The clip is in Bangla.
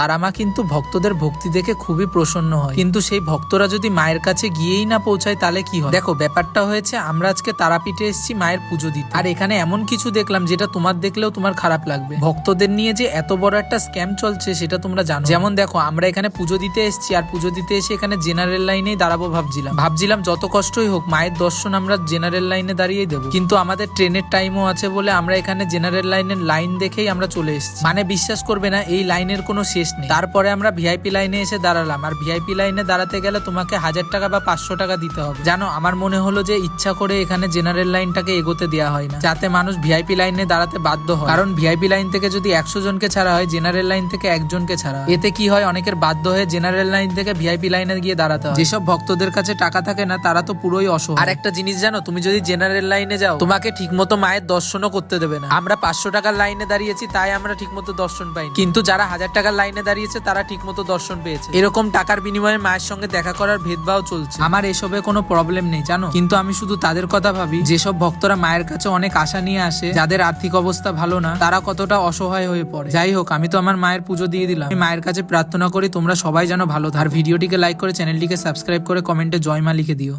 তারা মা কিন্তু ভক্তদের ভক্তি দেখে খুবই প্রসন্ন হয়। কিন্তু সেই ভক্তরা যদি মায়ের কাছে গিয়েই না পৌঁছায়, তাহলে কি হয়? দেখো, ব্যাপারটা হয়েছে, আমরা আজকে তারাপীঠে এসেছি মায়ের পুজো দিতে। আর এখানে এমন কিছু দেখলাম, যেটা তোমার দেখলেও তোমার খারাপ লাগবে। ভক্তদের নিয়ে যে এত বড় একটা স্ক্যাম চলছে, সেটা তোমরা জানো। যেমন দেখো, আমরা এখানে পুজো দিতে এসেছি, আর পুজো দিতে এসে এখানে জেনারেল লাইনেই দাঁড়াবো ভাবছিলাম। ভাবছিলাম যত কষ্টই হোক, মায়ের দর্শন আমরা জেনারেল লাইনে দাঁড়িয়ে দেবো। কিন্তু আমাদের ট্রেনের টাইমও আছে বলে আমরা এখানে জেনারেল লাইনের লাইন দেখেই আমরা চলে এসেছি। মানে বিশ্বাস করবে না, এই লাইনের কোনো শেষ নেই। তারপরে আমরা ভিআইপি লাইনে এসে দাঁড়ালাম। আর ভিআইপি লাইনে দাঁড়াতে গেলে তোমাকে হাজার টাকা বা পাঁচশো টাকা দিতে হবে। জানো, আমার মনে হলো যে ইচ্ছা করে এখানে জেনারেল লাইনটাকে এগোতে দেওয়া হয় না। যাতে মানুষ ভিআইপি লাইনে দাঁড়াতে বাধ্য হয়। কারণ ভিআইপি লাইন থেকে যদি একশো জনকে ছাড়া হয় জেনারেল লাইন থেকে একজনকে ছাড়া। এতে কি হয়, অনেকের বাধ্য হয়ে জেনারেল লাইন থেকে ভিআইপি লাইনে গিয়ে দাঁড়াতে হয়। যেসব ভক্তদের কাছে টাকা থাকে না, তারা তো পুরোই অসহায়। আর একটা জিনিস জানো, তুমি যদি জেনারেল লাইনে যাও, তোমাকে ঠিকমতো মায়ের দর্শনও করতে দেবে না। আমরা পাঁচশো টাকার লাইনে দাঁড়িয়েছি, তাই আমরা ঠিকমতো দর্শন পাইনি। কিন্তু যারা হাজার টাকার লাইনে দাঁড়িয়েছে, তারা ঠিকমতো দর্শন পেয়েছে। এরকম টাকার বিনিময়ে মায়ের সঙ্গে দেখা করার ভেদভাব চলছে। আমার এসবে কোনো প্রবলেম নেই, জানো? কিন্তু আমি শুধু তাদের কথা ভাবি, যেসব ভক্তরা মায়ের কাছে অনেক আশা নিয়ে আসে, যাদের আর্থিক অবস্থা ভালো না, তারা কতটা অসহায় হয়ে পড়ে। যাই হোক, আমি তো আমার মায়ের পুজো দিয়ে দিলাম। আমি মায়ের কাছে প্রার্থনা করি তোমরা সবাই যেন ভালো। আর ভিডিওটিকে লাইক করে চ্যানেলটিকে সাবস্ক্রাইব করে কমেন্টে জয় মা লিখে দিও।